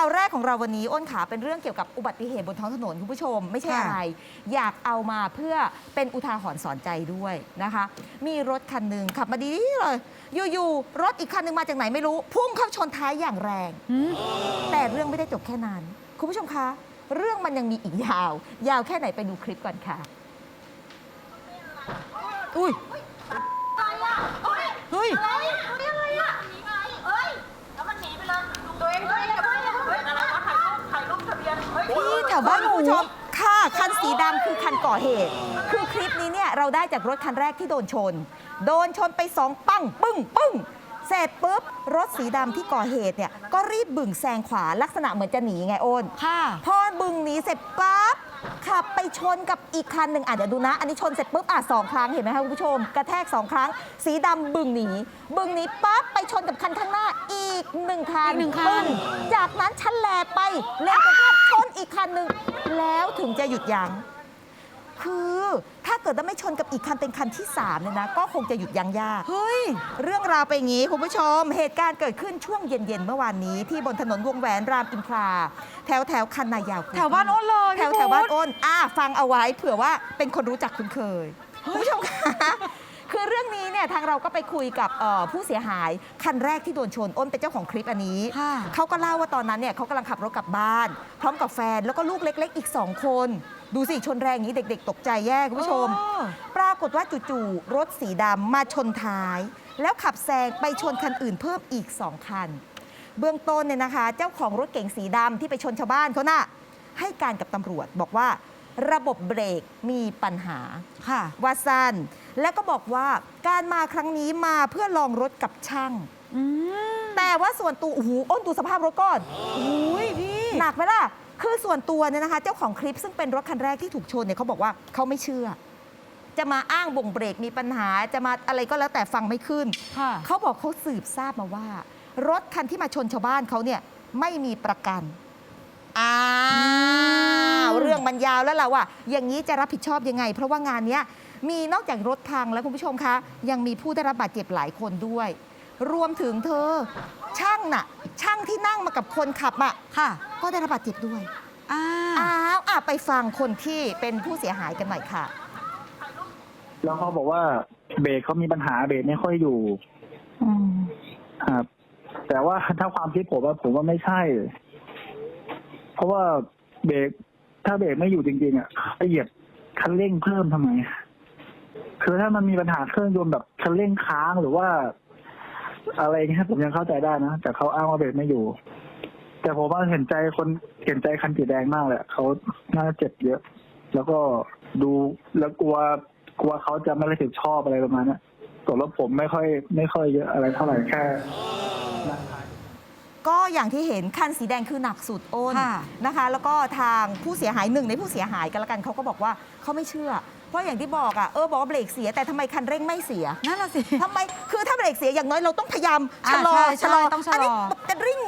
ข่าวแรกของเราวันนี้อ้นขาเป็นเรื่องเกี่ยวกับอุบัติเหตุบนท้องถนนคุณผู้ชม ไม่ใช่ค่ะอะไร อยากเอามาเพื่อเป็นอุทาหรณ์สอนใจด้วยนะคะ มีรถคันหนึ่งขับมาดีๆเลยอยู่ๆรถอีกคันหนึ่งมาจากไหนไม่รู้ พุ่งเข้าชนท้ายอย่างแรงหืมแต่เรื่องไม่ได้จบแค่นั้น คุณผู้ชมคะ เรื่องมันยังมีอีกยาว ยาวแค่ไหนไปดูคลิปก่อนค่ะ อุ้ย วบ้านคุณผู้ชมค่ะคันสีดำคือคันก่อเหตุ คือคลิปนี้เนี่ยเราได้จากรถคันแรกที่โดนชน โดนชนไปสองปังปึ้งปึ้งเสร็จปุ๊บรถสีดำที่ก่อเหตุเนี่ยก็รีบบึ่งแซงขวาลักษณะเหมือนจะหนีไงโอนค่ะ พอบึงหนีเสร็จปั๊บขับไปชนกับอีกคันหนึ่งอะเดี๋ยวดูนะ อันนี้ชนเสร็จปุ๊บอะสองครั้งเห็นไหมคะคุณผู้ชม กระแทกสองครั้ง สีดำบึงหนีบึงหนีปั๊บไปชนกับคันข้างหน้าอีกหนึ่งคันอีกหนึ่งคัน ปึ้จากนั้นชันแลไปเลนตรงข้ามชน อีกคันหนึ่งแล้วถึงจะหยุดยัง้งคือถ้าเกิดว่าไม่ชนกับอีกคันเป็นคันที่สามเนี่ยนะ ก็คงจะหยุดยั้งยาก เฮ้ย เรื่องราวไปนอย่างนี้ คุณผู้ชม เหตุการณ์เกิดขึ้นช่วงเย็นๆ เมื่อวานนี้ ที่บนถนนวงแหวนรามอินทรา แถวแถวคันนายาว แถวบ้านอ้นเลยแถวพี่แถวบ้านพุธอ้น อ่า ฟังเอาไว้เผื่อว่าเป็นคนรู้จักคุ้นเคย คุณผู้ชมคะ คือเรื่องนี้เนี่ยทางเราก็ไปคุยกับเอ่อผู้เสียหายคันแรกที่โดนชนอ้นเป็นเจ้าของคลิปอันนี้ค่ะ เขาก็เล่าว่าตอนนั้นเนี่ยเขากำลังขับรถกลับบ้าน พร้อมกับแฟนแล้วก็ลูกเล็ก ๆ อีกสองคน ดูสิชนแรงอย่างนี้เด็ก ๆ ตกใจแย่คุณผู้ชมโอ้ปรากฏว่าจู่ๆรถสีดำมาชนท้าย แล้วขับแซงไปชนคันอื่นเพิ่มอีก 2 คัน เบื้องต้นเนี่ยนะคะ เจ้าของรถเก๋งสีดำที่ไปชนชาวบ้านเขาน่ะให้การกับตำรวจบอกว่า ระบบเบรกมีปัญหาค่ะว่าสั้นแล้วก็บอกว่าการมาครั้งนี้มาเพื่อลองรถกับช่างอืมแต่ว่าส่วนตัวโอ้โหอ้นดูสภาพรถก่อนอุ้ยพี่หนักไหมล่ะคือส่วนตัวเนี่ยนะคะ เจ้าของคลิปซึ่งเป็นรถคันแรกที่ถูกชนเนี่ยเขาบอกว่าเขาไม่เชื่อ จะมาอ้างบ่งเบรกมีปัญหาจะมาอะไรก็แล้วแต่ฟังไม่ขึ้นค่ะเขาบอกเขาสืบทราบมาว่า รถคันที่มาชนชาวบ้านเขาเนี่ยไม่มีประกันอ้าวเรื่อง มันยาวแล้วล่ะว่าอย่างนี้จะรับผิดชอบยังไง เพราะว่างานเนี้ยมีนอกจากรถพังแล้วคุณผู้ชมคะยังมีผู้ได้รับบาดเจ็บหลายคนด้วย รวมถึงเธอ ช่างน่ะ ช่างที่นั่งมากับคนขับอะค่ะก็ได้รับบาดเจ็บด้วยอ่าอ้าวอะไปฟังคนที่เป็นผู้เสียหายกันหน่อยค่ะ แล้วเขาบอกว่าเบรกเขามีปัญหาเบรกไม่ค่อยอยู่ครับแต่ว่าถ้าความคิดผมว่าผมว่าไม่ใช่ เพราะว่าเบรก ถ้าเบรกไม่อยู่จริงๆอะไปเหยียบคันเร่งเพิ่มทำไม คือถ้ามันมีปัญหาเครื่องยนต์แบบคันเร่งค้างหรือว่า อะไรเงี้ยผมยังเข้าใจได้นะ แต่เขาอ้างว่าเบรกไม่อยู่ แต่ผมว่าเห็นใจคนเห็นใจคันสีแดงมากเละเขาน่าจะเจ็บเยอะ แล้วก็ดูแล้วกลัวกลัวเขาจะไม่รับผิดชอบอะไรประมาณนี้ส่วนรถผมไม่ค่อย ไม่ค่อยเยอะอะไรเท่าไหร่แค่ ก็อย่างที่เห็นคันสีแดงคือหนักสุดอ้นค่ะ นะคะ แล้วก็ทางผู้เสียหายหนึ่งในผู้เสียหายกันละกันเขาก็บอกว่าเขาไม่เชื่อ เพราะอย่างที่บอกอะเออบอกว่าเบรกเสียแต่ทำไมคันเร่งไม่เสีย นั่นน่ะสิ ทำไม คือถ้าเบรกเสียอย่างน้อยเราต้องพยายามอ่าชะลอใช่ชะลอใช่ต้องชะลออันนี้จะริ่ง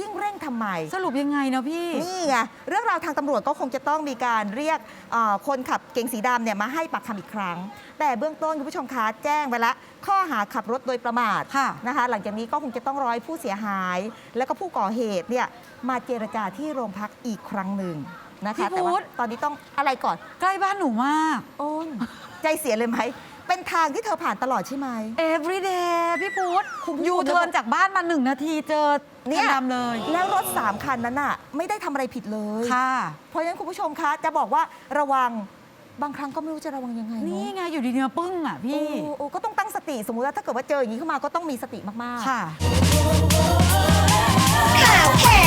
ยิ่งเร่งทำไม สรุปยังไงเนาะพี่ นี่ไงเรื่องราวทางตำรวจก็คงจะต้องมีการเรียกเอ่อคนขับเก๋งสีดำเนี่ยมาให้ปากคำอีกครั้ง แต่เบื้องต้นคุณผู้ชมคะแจ้งไปแล้วข้อหาขับรถโดยประมาทค่ะ นะคะ หลังจากนี้ก็คงจะต้องร้อยผู้เสียหาย แล้วก็ผู้ก่อเหตุเนี่ยมาเจรจาที่โรงพักอีกครั้งหนึ่งนะคะพี่แต่ว่าพุธตอนนี้ต้องอะไรก่อน ใกล้บ้านหนูมาก โอนใจเสียเลยไหม เป็นทางที่เธอผ่านตลอดใช่ไหม every day พี่พุธ คุณผู้ชมยูเทิร์นจากบ้านมาหนึ่งนาทีเจอเนี่ยคันดำเลย แล้วรถสามคันนั้นน่ะ ไม่ได้ทำอะไรผิดเลย ค่ะ เพราะฉะนั้นคุณผู้ชมคะจะบอกว่าระวังบางครั้งก็ไม่รู้จะระวังยังไงนี่เนาะไงอยู่ดีๆมาปึ้งอะพี่ โอ้โอ้ก็ต้องตั้งสติสมมุติว่าถ้าเกิดว่าเจออย่างนี้ขึ้นมาก็ต้องมีสติมากๆ ค่ะ ข่าวแห่